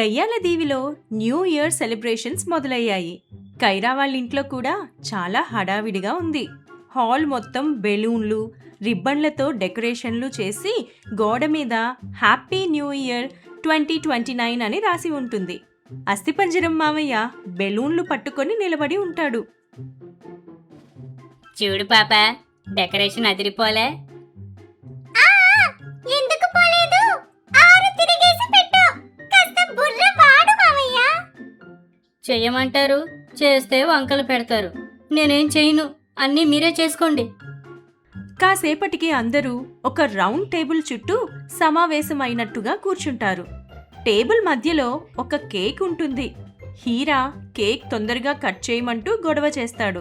దయ్యాల దీవిలో new year celebrations మొదలయ్యాయి. కైరా వాళ్ళ ఇంట్లో కూడా చాలా హడావిడిగా ఉంది. హాల్ మొత్తం బెలూన్లు రిబ్బన్లతో డెకరేషన్లు చేసి గోడ మీద happy new year twenty twenty nine అని రాసి ఉంటుంది. అస్థిపంజరం మామయ్య బెలూన్లు పట్టుకొని నిలబడి ఉంటాడు. చూడు పాప డెకరేషన్ అదిరిపోలే. ఎందుకు చెయ్యమంటారు చేస్తే వంకలు పెడతారు. నేనేం చేయను అన్నీ మీరే చేసుకోండి. కాసేపటికి అందరూ ఒక రౌండ్ టేబుల్ చుట్టూ సమావేశమైనట్టుగా కూర్చుంటారు. టేబుల్ మధ్యలో ఒక కేక్ ఉంటుంది. హీరా కేక్ తొందరగా కట్ చేయమంటూ గొడవ చేస్తాడు.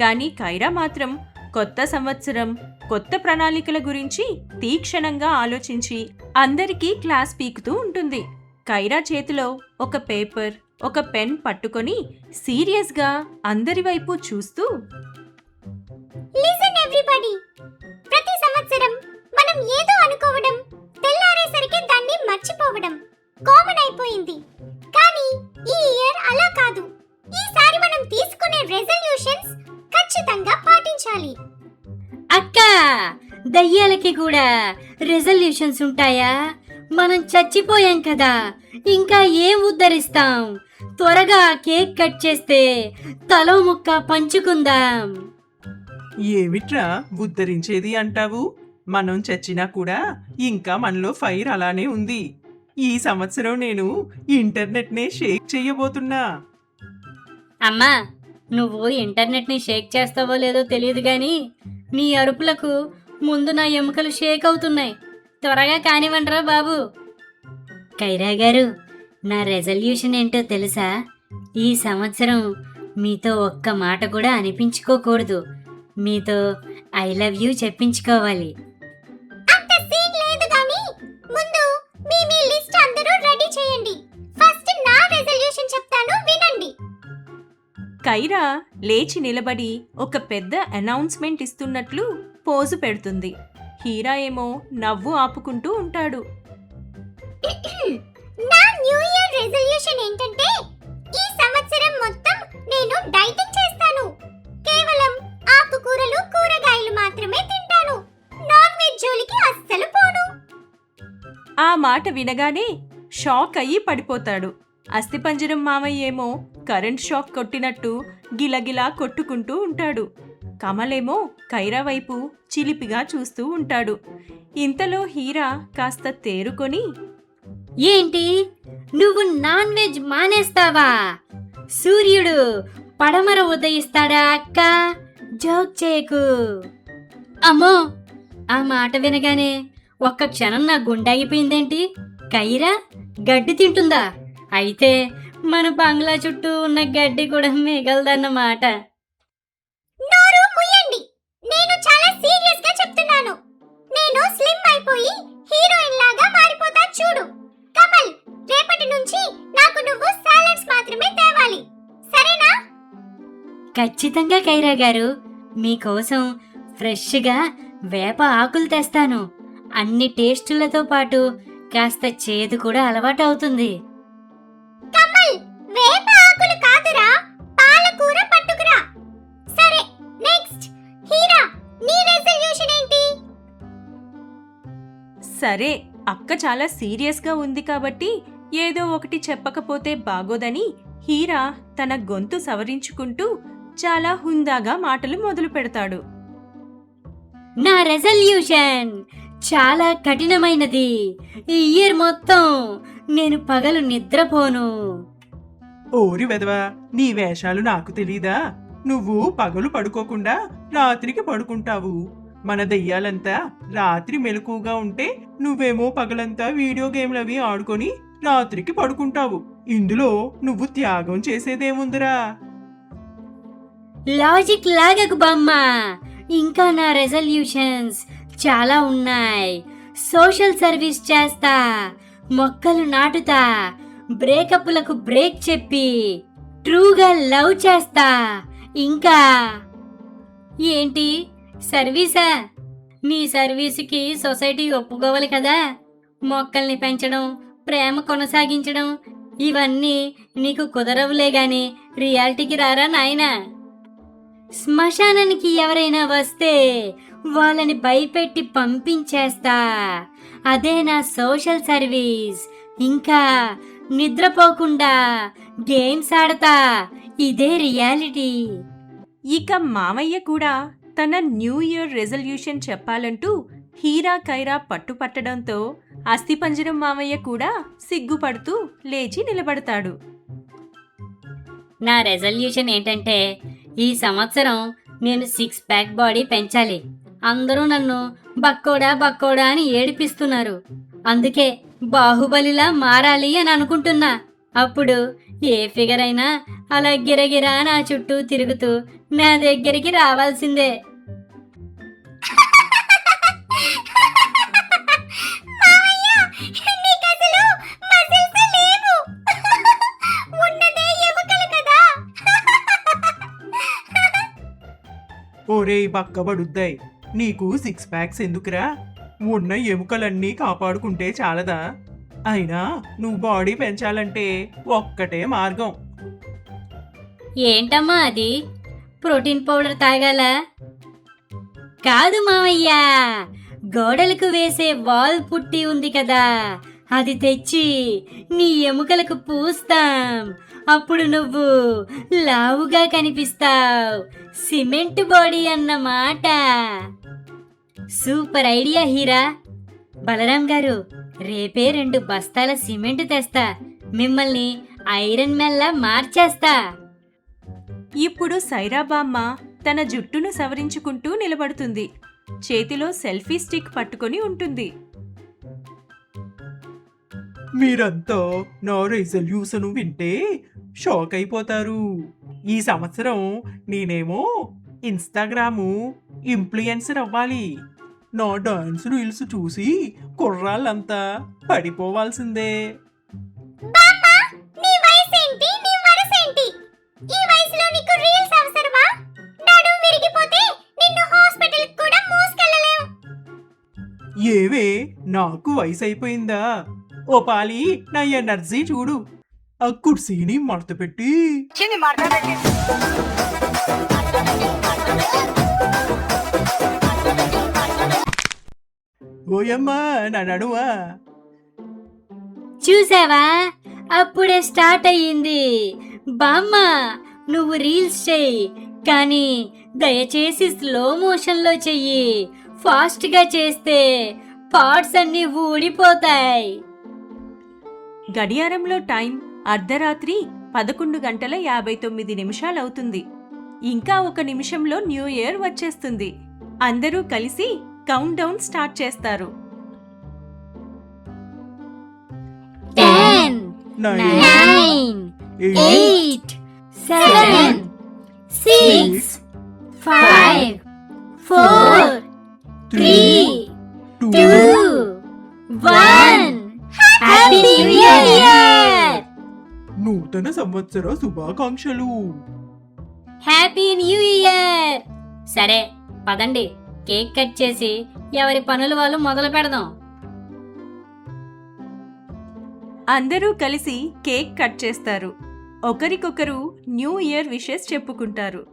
కానీ కైరా మాత్రం కొత్త సంవత్సరం కొత్త ప్రణాళికల గురించి తీక్షణంగా ఆలోచించి అందరికీ క్లాస్ పీకుతూ ఉంటుంది. కైరా చేతిలో ఒక పేపర్ ఒక పెన్ పట్టుకొని సీరియస్గా అందరి వైపు చూస్తూ లిసన్ ఎవ్రీబడి ప్రతి సంవత్సరం మనం ఏదో అనుకోవడం తెల్లారేసరికి దాన్ని మర్చిపోవడం కామన్ అయిపోయింది. కానీ ఈ ఇయర్ అలా కాదు. ఈసారి మనం తీసుకునే రెజల్యూషన్స్ ఖచ్చితంగా పాటించాలి. అక్క దయ్యాలకి కూడా రెజల్యూషన్స్ ఉంటాయా? మనం చచ్చిపోయాం కదా. ఇంకా ఏం ఉద్ధరిస్తాం? త్వరగా కేక్ కట్ చేస్తే తలో ముక్క పంచుకుందాం. ఏమిట్రా ఉద్ధరించేది అంటావు? మనం చచ్చినా కూడా ఇంకా మనలో ఫైర్ అలానే ఉంది. ఈ సంవత్సరం నేను ఇంటర్నెట్నే షేక్ చేయబోతున్నా. అమ్మా నువ్వు ఇంటర్నెట్ని షేక్ చేస్తావో లేదో తెలియదు గాని నీ అరుపులకు ముందు నా ఎముకలు షేక్ అవుతున్నాయి. త్వరగా కానివ్వండిరా బాబు. కైరా గారు నా రెజల్యూషన్ ఏంటో తెలుసా? ఈ సంవత్సరం మీతో ఒక్క మాట కూడా అనిపించుకోకూడదు. మీతో ఐ లవ్ యూ చెప్పించుకోవాలి. అంత సీన్ లేదు కానీ ముందు మీ మీ లిస్ట్ అందరూ రెడీ చేయండి. ఫస్ట్ నా రెజల్యూషన్ చెప్తాను వినండి. కైరా లేచి నిలబడి ఒక పెద్ద అనౌన్స్మెంట్ ఇస్తున్నట్లు పోజు పెడుతుంది. హీరా ఏమో నవ్వు ఆపుకుంటూ ఉంటాడు. నా న్యూ ఇయర్ రెజల్యూషన్ ఏంటంటే ఈ సంవత్సరం మొత్తం నేను డైటింగ్ చేస్తాను. కేవలం ఆకుకూరలు కూరగాయలు మాత్రమే తింటాను. నాన్ వెజ్ జోలికి అస్సలు పోను. ఆ మాట వినగానే షాక్ అయ్యి పడిపోతాడు. అస్థిపంజరం మామయ్య ఏమో కరెంట్ షాక్ కొట్టినట్టు గిలగిలా కొట్టుకుంటూ ఉంటాడు. కమలేమో కైరా వైపు చిలిపిగా చూస్తూ ఉంటాడు. ఇంతలో హీరా కాస్త తేరుకొని ఏంటి? నువ్వు నాన్ వెజ్ మానేస్తావా? సూర్యుడు పడమర ఉదయిస్తాడా అక్క? జోక్ చేయకు. అమ్మో ఆ మాట వినగానే ఒక్క క్షణం నా గుండాగిపోయిందేంటి కైరా గడ్డి తింటుందా? అయితే మన బంగ్లా చుట్టూ ఉన్న గడ్డి కూడా మిగలదన్నమాట. నోరు ముయ్యండి నేను చాలా సీరియస్గా చెప్తున్నాను. నేను స్లిమ్ అయిపోయి హీరోయిన్ లాగా మారిపోతా చూడు. కమల్ రేపటి నుంచి నాకు నువ్వు సాలడ్స్ మాత్రమే తేవాలి. సరేనా? ఖచ్చితంగా కైరా గారు. మీకోసం ఫ్రెష్గా వేప ఆకులు తెస్తాను. అన్ని టేస్టులతో పాటు కాస్త చేదు కూడా అలవాటు అవుతుంది కమల్ వేప ఆకులు కాదురా పాలకూర పట్టుకురా. సరే నెక్స్ట్ హీరా నీ రెజల్యూషన్ ఏంటి? సరే అక్క చాలా సీరియస్గా ఉంది కాబట్టి ఏదో ఒకటి చెప్పకపోతే బాగోదని హీరా తన గొంతు సవరించుకుంటూ చాలా హుందాగా మాటలు మొదలు పెడతాడు. నా రెజల్యూషన్ చాలా కఠినమైనది. ఈ ఇయర్ మొత్తం నేను పగలు నిద్రపోను. ఓరి వెదవా నీ వేషాలు నాకు తెలీదా? నువ్వు పగలు పడుకోకుండా రాత్రికి పడుకుంటావు. మన దెయ్యాలంతా రాత్రి మెలకుగా ఉంటే నువ్వేమో పగలంతా వీడియో గేమ్లు అవి ఆడుకొని రాత్రికి పడుకుంటావు. ఇందులో నువ్వు త్యాగం చేసేదేముందిరా? లాజిక్ లాగకు బొమ్మ. ఇంకా నా రెజల్యూషన్స్ చాలా ఉన్నాయి. సోషల్ సర్వీస్ చేస్తా. మొక్కలు నాటుతా. బ్రేకప్లకు బ్రేక్ చెప్పి. ట్రూగా లవ్ చేస్తా. ఇంకా? ఏంటి? సర్వీసా? నీ సర్వీసుకి సొసైటీ ఒప్పుకోవాలి కదా. మొక్కల్ని పెంచడం ప్రేమ కొనసాగించడం ఇవన్నీ నీకు కుదరవులే గాని రియాలిటీకి రారా నాయనా? శ్మశానానికి ఎవరైనా వస్తే వాళ్ళని భయపెట్టి పంపించేస్తా. అదే నా సోషల్ సర్వీస్. ఇంకా నిద్రపోకుండా గేమ్స్ ఆడతా. ఇదే రియాలిటీ. ఇక మామయ్య కూడా తన న్యూ ఇయర్ రెజల్యూషన్ చెప్పాలంటూ హీరా కైరా పట్టుపట్టడంతో అస్థిపంజరం మామయ్య కూడా సిగ్గుపడుతూ లేచి నిలబడతాడు. నా రెజల్యూషన్ ఏంటంటే ఈ సంవత్సరం నేను సిక్స్ ప్యాక్ బాడీ పెంచాలి. అందరూ నన్ను బక్కోడా బక్కోడా అని ఏడిపిస్తున్నారు. అందుకే బాహుబలిలా మారాలి అని అనుకుంటున్నా. అప్పుడు ఏ ఫిగర్ అయినా అలా గిరగిరా నా చుట్టూ తిరుగుతూ నా దగ్గరికి రావాల్సిందే. ఒరేయ్ బక్కబడుద్దాయి నీకు సిక్స్ ప్యాక్స్ ఎందుకురా? ఉన్న ఎముకలన్నీ కాపాడుకుంటే చాలదా? అయినా నువ్వు బాడీ పెంచాలంటే ఒక్కటే మార్గం. ఏంటమ్మా అది? ప్రోటీన్ పౌడర్ తాగాల? కాదు మామయ్య గోడలకు వేసే వాల్ పుట్టి ఉంది కదా అది తెచ్చి నీ ఎముకలకు పూస్తాం. అప్పుడు నువ్వు లావుగా కనిపిస్తావు. సిమెంట్ బాడీ అన్నమాట. Super idea Heera. Balaram garu రేపే రెండు బస్తాల సిమెంట్ తెస్తా. మిమ్మల్ని ఐరన్ మెల్లా మార్చేస్తా. ఇప్పుడు సైరాబామ్మ తన జుట్టును సవరించుకుంటూ నిలబడుతుంది. చేతిలో సెల్ఫీ స్టిక్ పట్టుకొని ఉంటుంది. మీరంతా నా రెజల్యూషన్ వింటే షాక్ అయిపోతారు. ఈ సంవత్సరం నేనేమో ఇన్స్టాగ్రాము ఇన్ఫ్లుయెన్సర్ అవ్వాలి. నా డాన్స్ రీల్స్ చూసి కుర్రాళ్ళంతా పడిపోవాల్సిందే. బామ్మ నీ వయసు ఏంటి నీ వరస ఏంటి ఈ వయసులో నీకు రీల్స్ అవసరమా? నడుము విరిగిపోతే నిన్ను హాస్పిటల్ కూడా మోసుకెళ్ళలేం. ఏవే నాకు వయసు అయిపోయిందా ఓ పాలి నా ఎనర్జీ చూడు. ఆ కుర్సీని మడత పెట్టి ఓయమ్మా నా నడువా? చూసావా? అప్పుడే స్టార్ట్ అయ్యింది. బామ్మ నువ్వు రీల్స్ చెయ్యి. కానీ దయచేసి స్లో మోషన్లో చెయ్యి. ఫాస్ట్గా చేస్తే పార్ట్స్ అన్నీ ఊడిపోతాయి. గడియారంలో టైం అర్ధరాత్రి పదకొండు గంటల యాభై తొమ్మిది నిమిషాలవుతుంది. ఇంకా ఒక నిమిషంలో న్యూ ఇయర్ వచ్చేస్తుంది. అందరూ కలిసి కౌంట్ డౌన్ స్టార్ట్ చేస్తారు. Nine eight seven six five four three two two one. Happy new year నూతన సంవత్సర శుభాకాంక్షలు. హ్యాపీ న్యూ ఇయర్ సరే పదండి. కేక్ కట్ చేసి ఎవరి పనులు వాళ్ళు మొదలు పెడదాం. అందరూ కలిసి కేక్ కట్ చేస్తారు. ఒకరికొకరు న్యూ ఇయర్ విషెస్ చెప్పుకుంటారు.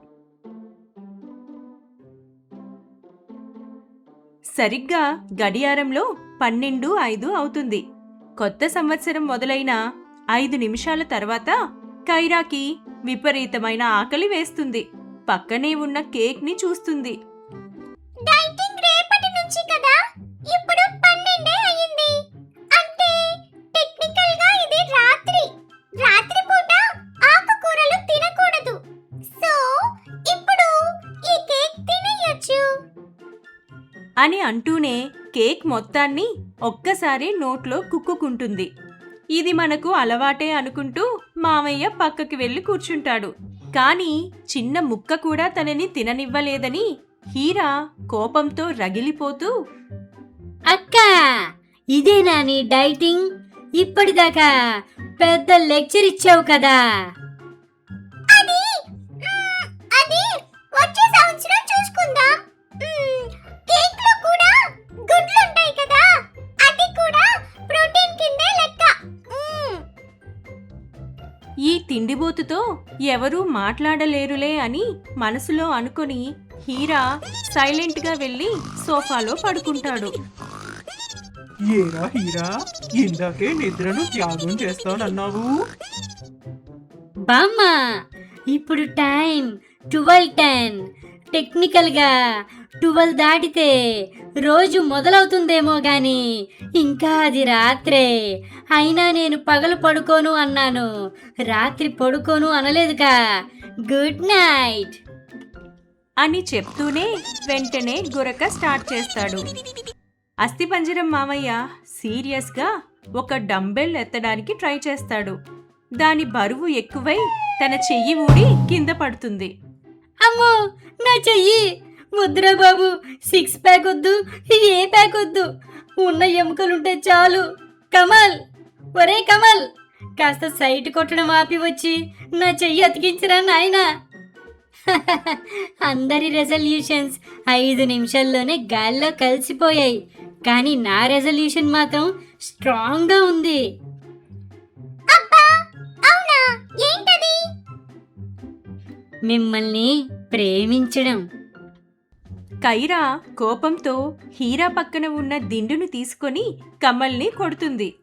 సరిగ్గా గడియారంలో పన్నెండు ఐదు అవుతుంది. కొత్త సంవత్సరం మొదలైన ఐదు నిమిషాల తర్వాత కైరాకి విపరీతమైన ఆకలి వేస్తుంది. పక్కనే ఉన్న కేక్ని చూస్తుంది. డైటింగ్ రేపటి నుంచి కదా? ఇప్పుడు పన్నెండే అయ్యింది. అంటే టెక్నికల్గా ఇది రాత్రి. రాత్రి పూట ఆకుకూరలు తినకూడదు. సో ఇప్పుడు ఈ కేక్ తినేయొచ్చు. అని అంటూనే కేక్ మొత్తాన్ని ఒక్కసారి నోట్లో కుక్కుకుంటుంది. ఇది మనకు అలవాటే అనుకుంటూ మామయ్య పక్కకి వెళ్ళి కూర్చుంటాడు. కానీ చిన్న ముక్క కూడా తనని తిననివ్వలేదని హీరా కోపంతో రగిలిపోతూ అక్క ఇదేనా నీ డైటింగ్? ఇప్పటిదాకా పెద్ద లెక్చర్ ఇచ్చావు కదా. తిండిబోతుతో ఎవరూ మాట్లాడలేరులే అని మనసులో అనుకొని హీరా సైలెంట్గా వెళ్ళి సోఫాలో పడుకుంటాడు. ఏరా హీరా ఇందాకే నిద్రను త్యాగం చేస్తానన్నావు. బామ్మ ఇప్పుడు టైం ట్వెల్వ్ టెన్. టెక్నికల్గా ట్వెల్వ్ దాటితే రోజు మొదలవుతుందేమో గాని ఇంకా అది రాత్రే. అయినా నేను పగలు పడుకోను అన్నాను. రాత్రి పడుకోను అనలేదుగా. Good night. అని చెప్తూనే వెంటనే గురక స్టార్ట్ చేస్తాడు. అస్థిపంజరం మామయ్య సీరియస్గా ఒక డంబెల్ ఎత్తడానికి ట్రై చేస్తాడు. దాని బరువు ఎక్కువై తన చెయ్యి ఊడి కింద పడుతుంది. అమ్మో! నా చెయ్యి. వద్దురా బాబు సిక్స్ ప్యాక్ వద్దు ఏ ప్యాక్ వద్దు. ఉన్న ఎముకలుంటే చాలు. కమల్ ఒరే కమల్ కాస్త సైట్ కొట్టడం ఆపి వచ్చి నా చెయ్యి అతికించరా నాయనా. అందరి రెజల్యూషన్స్ ఐదు నిమిషాల్లోనే గాల్లో కలిసిపోయాయి. కానీ నా రెజల్యూషన్ మాత్రం స్ట్రాంగ్గా ఉంది. మిమ్మల్ని ప్రేమించడం. కైరా కోపంతో హీరా పక్కన ఉన్న దిండును తీసుకొని కమల్ని కొడుతుంది.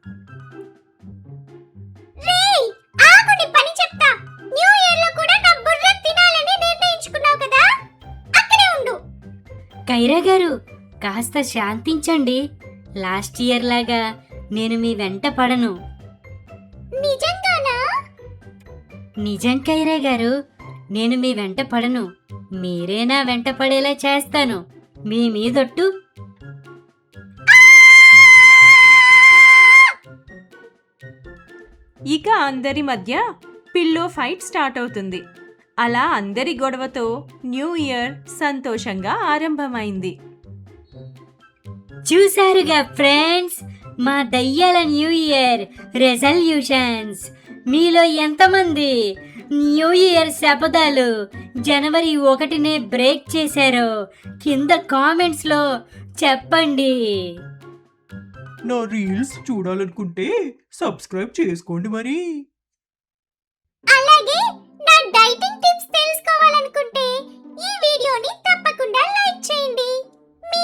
రేయ్ ఆగు నీ పని చెప్తా. న్యూ ఇయర్లో కూడా నా బుర్ర తినాలని నిర్ణయించుకున్నావు కదా? అక్కడే ఉండు. కైరా గారు కాస్త శాంతించండి. లాస్ట్ ఇయర్ లాగా నేను మీ వెంట పడను. నిజంగానా? నిజం కైరా గారు నేను మీ వెంట పడను. మీరే నా వెంట పడేలా చేస్తాను? మీ మీదొట్టు. ఇక అందరి మధ్య పిల్లో ఫైట్ స్టార్ట్ అవుతుంది. అలా అందరి గొడవతో న్యూ ఇయర్ సంతోషంగా ఆరంభమైంది. చూసారుగా ఫ్రెండ్స్ మా దయ్యాల న్యూ ఇయర్ రెజల్యూషన్స్. మీలో ఎంతమంది న్యూ ఇయర్ శపథాలు. జనవరి ఒకటినే బ్రేక్ చేశారు. కింద కామెంట్స్లో చెప్పండి. నా రీల్స్ చూడాలనుకుంటే సబ్స్క్రైబ్ చేసుకోండి మరి. అలాగే నా డైటింగ్ టిప్స్ తెలుసుకోవాలనుకుంటే ఈ వీడియోని తప్పకుండా లైక్ చేయండి. మీ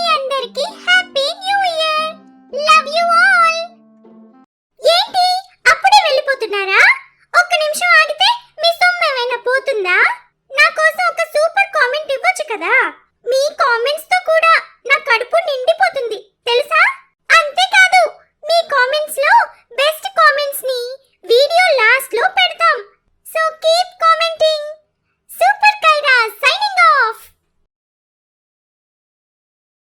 happy new year. Love you all.